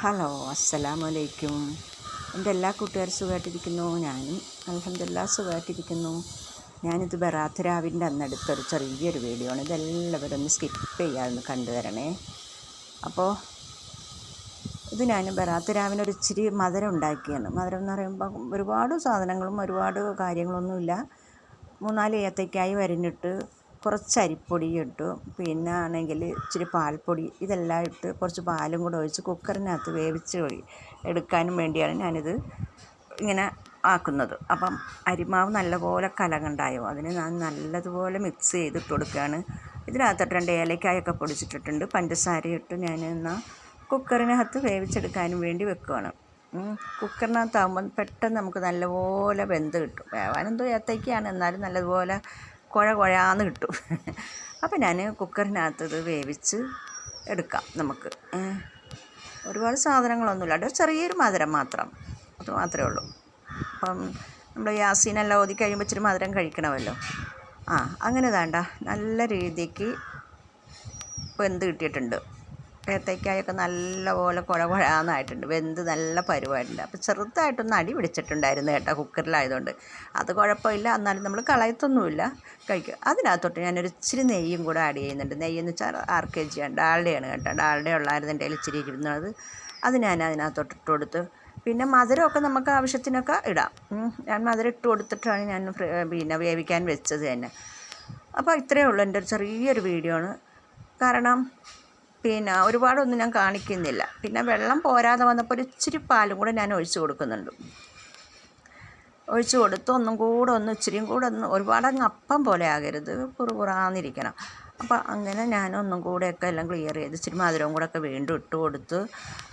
Hello അസ്സലാമു അലൈക്കും എന്റെ എല്ലാ കൂട്ടുകാരും സുഖമായിട്ടിരിക്കുന്നു ഞാനും അലഹമില്ല സുഖമായിട്ടിരിക്കുന്നു ഞാനിത് ബറാത്ത് രാവിന്റെ അന്നെടുത്തൊരു ചെറിയൊരു വീഡിയോ ആണ്. ഇതെല്ലാവരും ഒന്ന് സ്കിപ്പ് ചെയ്യാമെന്ന് കണ്ടു തരണേ. അപ്പോൾ ഇത് ഞാൻ ബറാത്ത് രാവിലെ ഒരു ഇച്ചിരി മധുരം ഉണ്ടാക്കിയാണ്. മധുരം എന്ന് പറയുമ്പോൾ ഒരുപാട് സാധനങ്ങളും ഒരുപാട് കാര്യങ്ങളൊന്നുമില്ല. മൂന്നാൽ ഏത്തയ്ക്കായി വരിഞ്ഞിട്ട് കുറച്ച് അരിപ്പൊടി ഇട്ടു. പിന്നെ ആണെങ്കിൽ ഇച്ചിരി പാൽപ്പൊടി ഇതെല്ലാം ഇട്ട് കുറച്ച് പാലും കൂടെ ഒഴിച്ച് കുക്കറിനകത്ത് വേവിച്ച് എടുക്കാനും വേണ്ടിയാണ് ഞാനിത് ഇങ്ങനെ ആക്കുന്നത്. അപ്പം അരിമാവ് നല്ലപോലെ കലങ്ങണ്ടായോ? അതിന് ഞാൻ നല്ലതുപോലെ മിക്സ് ചെയ്തിട്ട് കൊടുക്കുകയാണ്. ഇതിനകത്തോട്ട് രണ്ട് ഏലക്കായൊക്കെ പൊടിച്ചിട്ടിട്ടുണ്ട്. പഞ്ചസാര ഇട്ട് ഞാൻ എന്നാൽ കുക്കറിനകത്ത് വേവിച്ചെടുക്കാനും വേണ്ടി വെക്കുകയാണ്. കുക്കറിനകത്താകുമ്പം പെട്ടെന്ന് നമുക്ക് നല്ലപോലെ വെന്ത് കിട്ടും. വേവാനെന്തോ ഏത്തയ്ക്കാണ് എന്നാലും നല്ലതുപോലെ കുഴ കുഴാന്ന് കിട്ടും. അപ്പോൾ ഞാൻ കുക്കറിനകത്ത് വേവിച്ച് എടുക്കാം നമുക്ക്. ഒരുപാട് സാധനങ്ങളൊന്നുമില്ല. അത് ചെറിയൊരു മധുരം മാത്രം. അത് മാത്രമേ ഉള്ളൂ. അപ്പം നമ്മൾ യാസീനെല്ലാം ഓതി കഴിയുമ്പോൾ ഇച്ചിരി മധുരം കഴിക്കണമല്ലോ. ആ അങ്ങനെ വേണ്ട നല്ല രീതിക്ക് വെന്ത് കിട്ടിയിട്ടുണ്ട്? ഏത്തയ്ക്കായൊക്കെ നല്ലപോലെ കുഴ കുഴാന്നായിട്ടുണ്ട്. വെന്ത് നല്ല പരുവായിട്ടുണ്ട്. അപ്പോൾ ചെറുതായിട്ടൊന്ന് അടി പിടിച്ചിട്ടുണ്ടായിരുന്നു കേട്ടോ കുക്കറിലായതുകൊണ്ട്. അത് കുഴപ്പമില്ല. എന്നാലും നമ്മൾ കളയത്തൊന്നുമില്ല. കഴിക്കുക അതിനകത്തോട്ട് ഞാനൊരു ഇച്ചിരി നെയ്യും കൂടെ ആഡ് ചെയ്യുന്നുണ്ട്. നെയ്യെന്ന് വെച്ചാൽ ആർ കെ ജിയാണ് ഡാൾഡയാണ് കേട്ടോ. ഡാൾഡ ഉള്ളായിരുന്നു എന്റെ കയ്യിൽ ഇച്ചിരി ഇരുന്നത്. അത് ഞാൻ അതിനകത്തോട്ട് ഇട്ട് കൊടുത്ത് പിന്നെ മധുരമൊക്കെ നമുക്ക് ആവശ്യത്തിനൊക്കെ ഇടാം. ഞാൻ മധുരം ഇട്ട് കൊടുത്തിട്ടാണ് ഞാൻ പിന്നെ വേവിക്കാൻ വെച്ചത് തന്നെ. അപ്പോൾ ഇത്രയേ ഉള്ളൂ. എന്റെ ഒരു ചെറിയൊരു വീഡിയോ ആണ്. കാരണം പിന്നെ ഒരുപാടൊന്നും ഞാൻ കാണിക്കുന്നില്ല. പിന്നെ വെള്ളം പോരാതെ വന്നപ്പോൾ ഒരു ഇച്ചിരി പാലും കൂടെ ഞാൻ ഒഴിച്ച് കൊടുക്കുന്നുണ്ട്. ഒഴിച്ച് കൊടുത്ത് ഒന്നും കൂടെ ഒന്ന് ഇച്ചിരിയും കൂടെ ഒന്ന് ഒരുപാട് അങ്ങ് അപ്പം പോലെ ആകരുത്. കുറുകുറാന്നിരിക്കണം അപ്പോൾ അങ്ങനെ ഞാൻ ഒന്നും കൂടെയൊക്കെ എല്ലാം ക്ലിയർ ചെയ്ത് ഇച്ചിരി മധുരവും കൂടെ ഒക്കെ വീണ്ടും ഇട്ട് കൊടുത്ത്.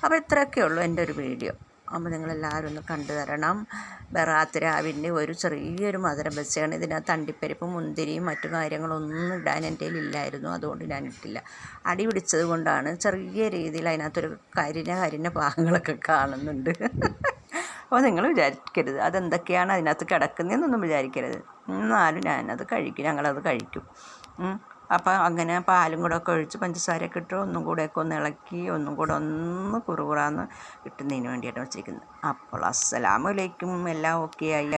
അപ്പോൾ ഇത്രയൊക്കെ ഉള്ളൂ എന്റെ ഒരു വീഡിയോ. അപ്പോൾ നിങ്ങളെല്ലാവരും ഒന്ന് കണ്ടു തരണം. ബറാത്ത് രാവിന്റെ ഒരു ചെറിയൊരു മധുരം വെച്ചാണ് ഇതിനകത്ത് അണ്ടിപ്പരിപ്പ് മുന്തിരിയും മറ്റു കാര്യങ്ങളൊന്നും ഇടാൻ എന്റെ ഇല്ലായിരുന്നു. അതുകൊണ്ട് ഞാൻ ഇട്ടില്ല. അടി പിടിച്ചത് കൊണ്ടാണ് ചെറിയ രീതിയിൽ അതിനകത്തൊരു കരിഞ്ഞ കരിഞ്ഞ ഭാഗങ്ങളൊക്കെ കാണുന്നുണ്ട്. അപ്പോൾ നിങ്ങൾ വിചാരിക്കരുത്. അതെന്തൊക്കെയാണ് അതിനകത്ത് കിടക്കുന്നതെന്നൊന്നും വിചാരിക്കരുത്. എന്നാലും ഞാനത് കഴിക്കും. ഞങ്ങളത് കഴിക്കും. അപ്പോൾ അങ്ങനെ പാലും കൂടെ ഒക്കെ ഒഴിച്ച് പഞ്ചസാരയൊക്കെ ഇട്ട് ഒന്നും കൂടെയൊക്കെ ഒന്ന് ഇളക്കി ഒന്നും കൂടെ ഒന്ന് കുറുകുറാന്ന് കിട്ടുന്നതിന് വേണ്ടിയിട്ടാണ് വെച്ചിരിക്കുന്നത്. അപ്പോൾ അസ്സലാമലൈക്കും എല്ലാം ഓക്കെ ആയി.